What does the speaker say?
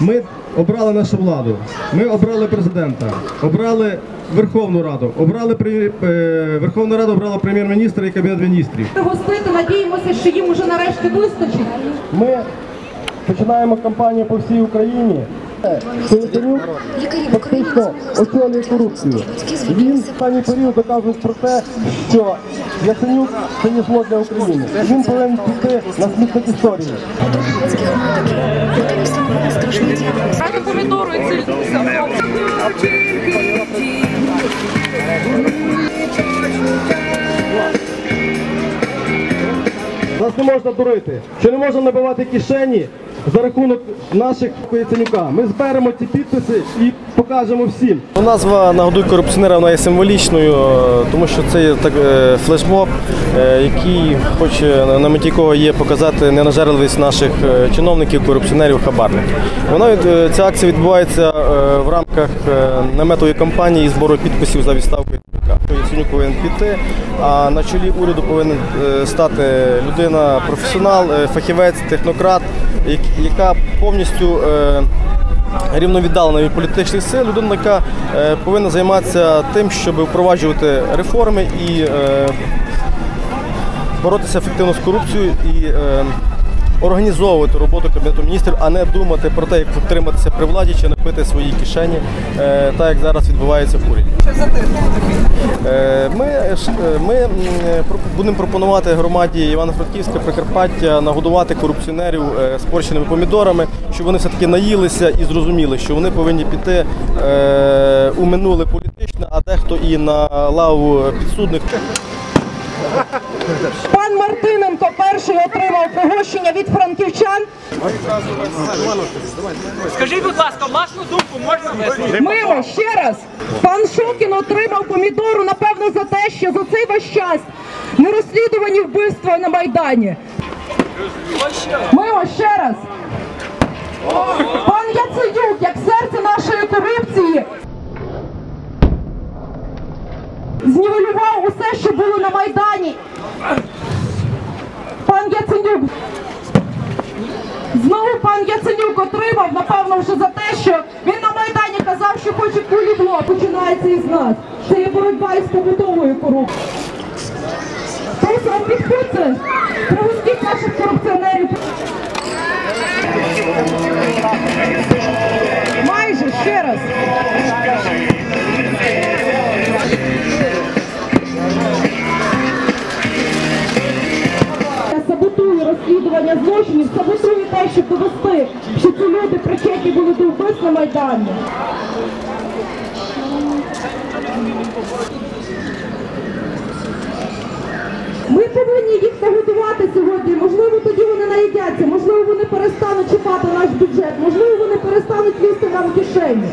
Ми обрали нашу владу, ми обрали президента, обрали Верховну Раду, обрали при- е, Верховна Рада обрала прем'єр-міністра і кабінет міністрів. Гостити, надіємося, що їм уже нарешті вистачить. Ми починаємо кампанію по всій Україні. Колесенюк фактично очолює корупцію. Він в останній період доказує про те, що Яценюк це є зло для України. Він повинен піти на смітник історії. Нас не можна дурити, що не можна набивати кишені за рахунок наших Яценюка. Ми зберемо ці підписи і покажемо всім. Назва нагодуй корупціонера вона є символічною, е, тому що це є так е, флешмоб, е, який хоче на меті якого є показати ненажерливість наших чиновників, корупціонерів, хабарників. Вона ця акція відбувається в рамках наметової кампанії і збору підписів за відставку. Яценюк повинен піти, а на чолі уряду повинен е, стати людина, професіонал, е, фахівець, технократ, яка повністю. е, рівновіддалена від політичних сил, людина, яка повинна займатися тим, щоб впроваджувати реформи і боротися ефективно з корупцією і організовувати роботу Кабінету міністрів, а не думати про те, як втриматися при владі чи напити свої кишені, е, так як зараз відбувається в уряді. Ми, ж- е, ми е, будемо пропонувати громаді Івано-Франківська Прикарпаття нагодувати корупціонерів спорщеними помідорами, щоб вони все-таки наїлися і зрозуміли, що вони повинні піти у минуле політичне, а дехто і на лаву підсудних. Пан Мартиненко перший отримав пригощення від франківчан. Скажіть, будь ласка, власну думку можна висловити? Мимо, ще раз. Пан Шокін отримав помідору, напевно, за те, що за цей весь час не розслідувані вбивства на Майдані. Мимо, ще раз. Пан Яценюк, як серце нашої корупції, знівелював усе, що було на Майдані. Пан Яценюк. Знову пан Яценюк отримав, напевно, вже за те, що він на Майдані казав, що хоче кулібло, починається із нас. Це є боротьба із побутовою корупцією. Просимо підходьте, пригустіть наших корупціонерів. Майже ще раз. Злочинів, саботує те, щоб довести, що ці люди причетні були до вбивств на Майдані. Ми повинні їх нагодувати сьогодні. Можливо, тоді вони наїдяться, можливо, вони перестануть чіпати наш бюджет, можливо, вони перестануть лізти нам в кишені.